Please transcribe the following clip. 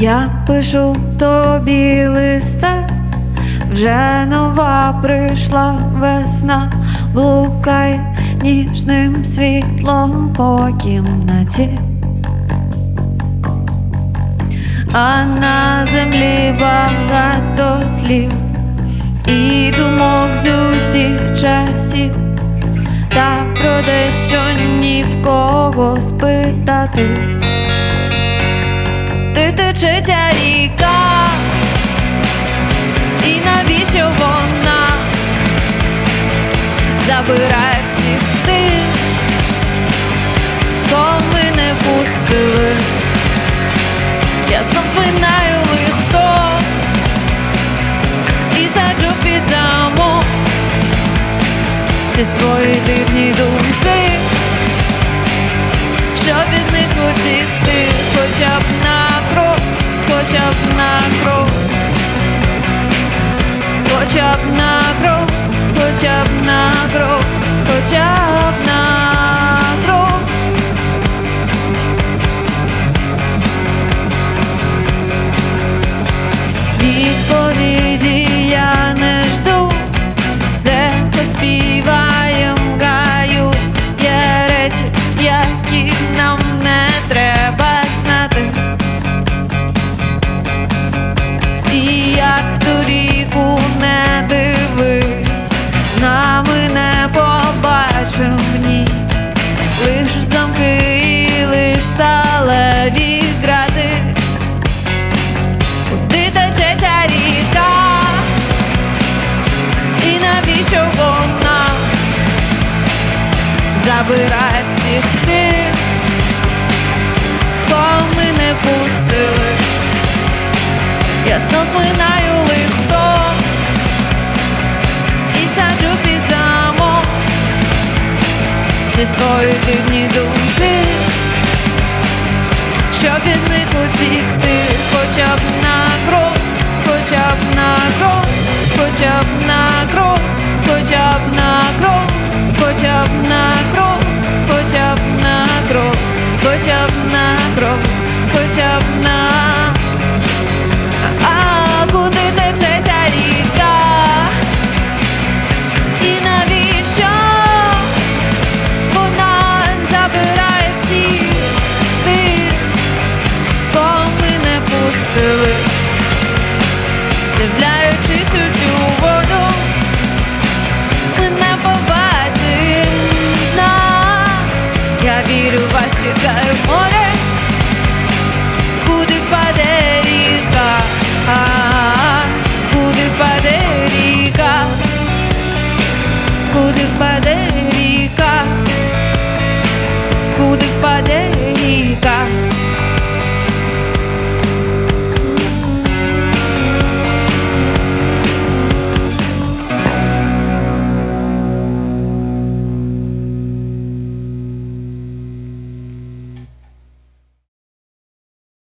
Я пишу тобі листа, вже нова прийшла весна, блукай ніжним світлом по кімнаті. А на землі багато слів і думок з усіх часів, та про дещо ні в кого спитатись. Ця ріка, і навіщо вона забирає всіх тих, коли не пустили. Я знов зминаю листок і саджу під замок ці свої дивні думки, щоб від них утікти, хоча б хоча б на кров, хоча б на кров, хоча б на кров, хоча б забирай всіх тих, кого ми не пустили, ясно зминаю листок і саджу під замок всі свої дивні думки, щоб від них утікти, хоча б на крок, хоча б на крок, хоча б на крок, хоча б на крок. хоча б на хоча б на кров.